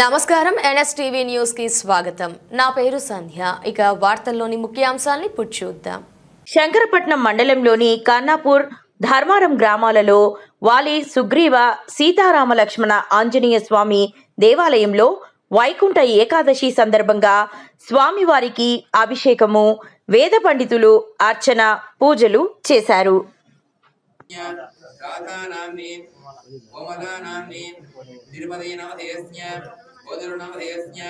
నమస్కారం. ఎన్ఎస్టీవీ న్యూస్కి స్వాగతం. నా పేరు సంధ్య. ఇక వార్తల్లోని ముఖ్యాంశాల్ని చూద్దాం. శంకరపట్నం మండలంలోని కన్నాపూర్ ధర్మారం గ్రామాలలో వాలి సుగ్రీవ సీతారామ లక్ష్మణ ఆంజనేయ స్వామి దేవాలయంలో వైకుంఠ ఏకాదశి సందర్భంగా స్వామివారికి అభిషేకము వేద పండితులు అర్చన పూజలు చేశారు. రాధానామ్ని वधुर्नामधेयस्य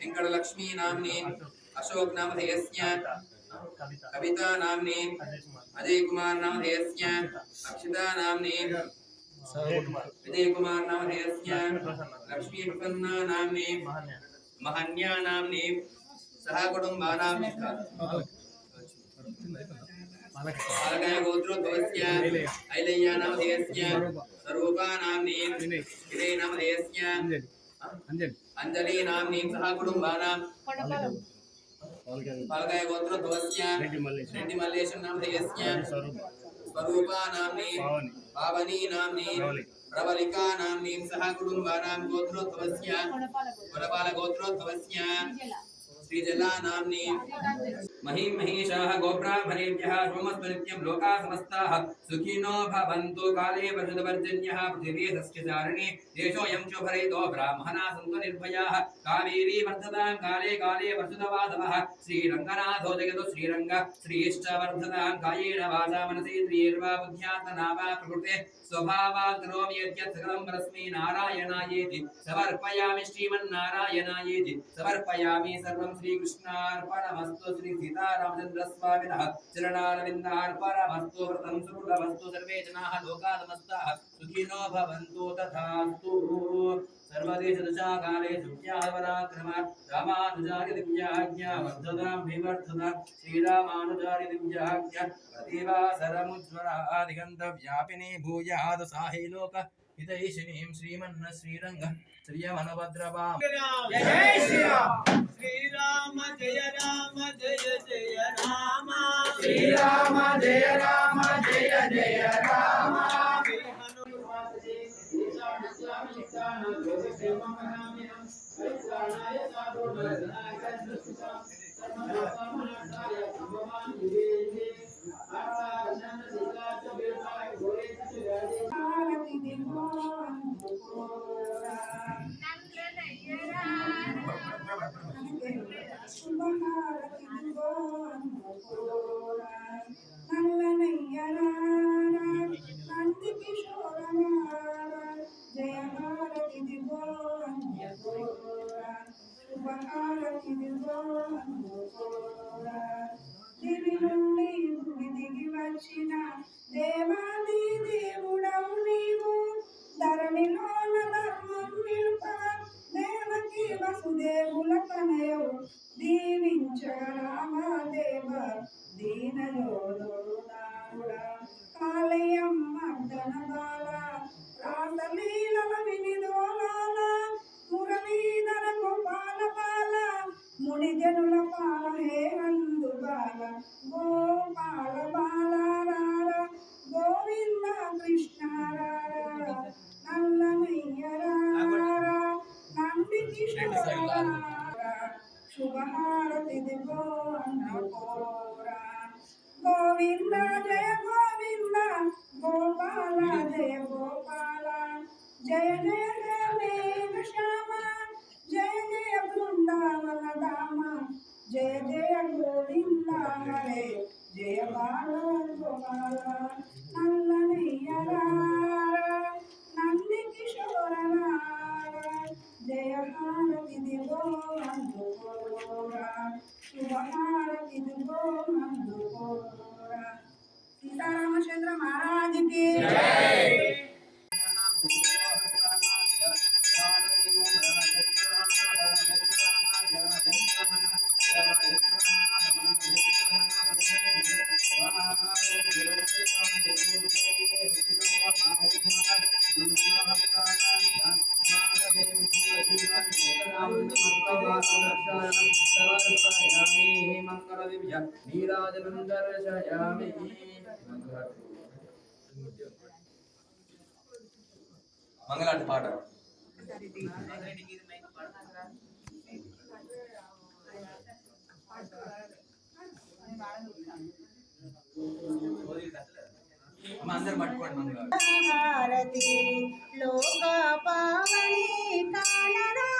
वेङ्कटलक्ष्मीनाम्ने अशोकनामधेयस्य कवितानाम्ने अजयकुमारनामधेयस्य अक्षितानाम्ने विजयकुमारनामधेयस्य लक्ष्मीप्रसन्नानाम्ने महन्यानाम्ने सह कुटुम्बानां गोत्रोद्भवस्य ऐलय्यानामधेयस्य स्वरूपानाम्ने विजयनामधेयस्य మహన్యా నామ్ని సహ కుటుంబానాం. పాలకాయ పాలకాయ గోత్రోద్భవస్య రెడ్డి మల్లేశం. నామధేయస్య స్వరూపా. నామ్ని పావని నామ్ని ప్రబలికా నామ్ని సహ కుటుంబానాం. గోత్రోద్భవస్య వనపాల గోత్రోద్భవస్య శ్రీజలా. నామ్ని महीं महीषाः गोब्राह्मणेभ्यः सोमस्तु नित्यं लोकाः समस्ताः। सुखिनो भवन्तु, काले वरुदवर्जन्यः पृथिवी सस्यचारिणी देशोऽयं शोभरयितो ब्राह्मणा सन्तु निर्भयाः। कावेरी वर्धतां, काले काले वर्षुदवादवः श्रीरङ्गनाथो जगतु श्रीरङ्ग श्रीश्च वर्धतां कायेन वाचा मनसेन्द्रियैर्वा बुद्ध्यात्मना वा प्रकृते। स्वभावा करोमि यद्यत् सकलं परस्मै नारायणायेति। समर्पयामि श्रीमन्नारायणायेति। समर्पयामि सर्वं श्रीकृष्णार्पणमस्तु श्री सीतारामचन्द्रस्वामिनः चरणारविन्दार्पणमस्तु व्रतं सुकृतमस्तु सर्वे जनाः लोकाः समस्ताः सुखिनो भवन्तु तथास्तु सर्वदेशदशाकाले सुख्यापराक्रम रामानुजारि दिव्याज्ञा वर्धतां विवर्धता श्रीरामानुजारि दिव्याज्ञा प्रतिवासरमुज्ज्वलादिगन्धव्यापिनी भूयाद साहे लोक హితై శనిం శ్రీమన్న శ్రీరంగ శ్రీయమనభద్రవాం జయ శ్రీరామ శ్రీరామ జయ రామ జయ జయ రామ. శ్రీరామ జయ రామ జయ జయ రామ. స్వామి స్వామి స్వామి స్వామి స్వామి స్వామి స్వామి స్వామి వసుదేవుల తనయవు దీవించ రామదేవ దీనయోధుడా కాళయం మర్దన బాల రాసలీలల వినిదో শুভহারতি দেব গোবিন্দ জয় গোবিন্দ গোপাল জয় গোপাল জয় জয় দেব শ্যাম জয় জয় বৃন্দাবন ধাম জয় জয় গোবিন্দ হরে জয় বাল গোপাল महाराज के దర్శయామి మంగళాంటి పాట అమ్మ అందరు పట్టుకోండి లోక పావని కాలరా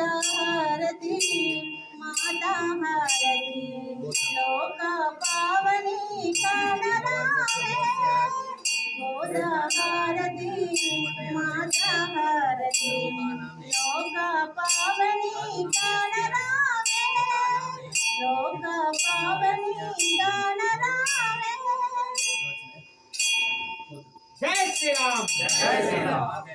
भारती माता भारती लोक पावनी गोदा भारती माता भारती लोक पावनी लोक पावनी जय श्री राम. जय श्री राम.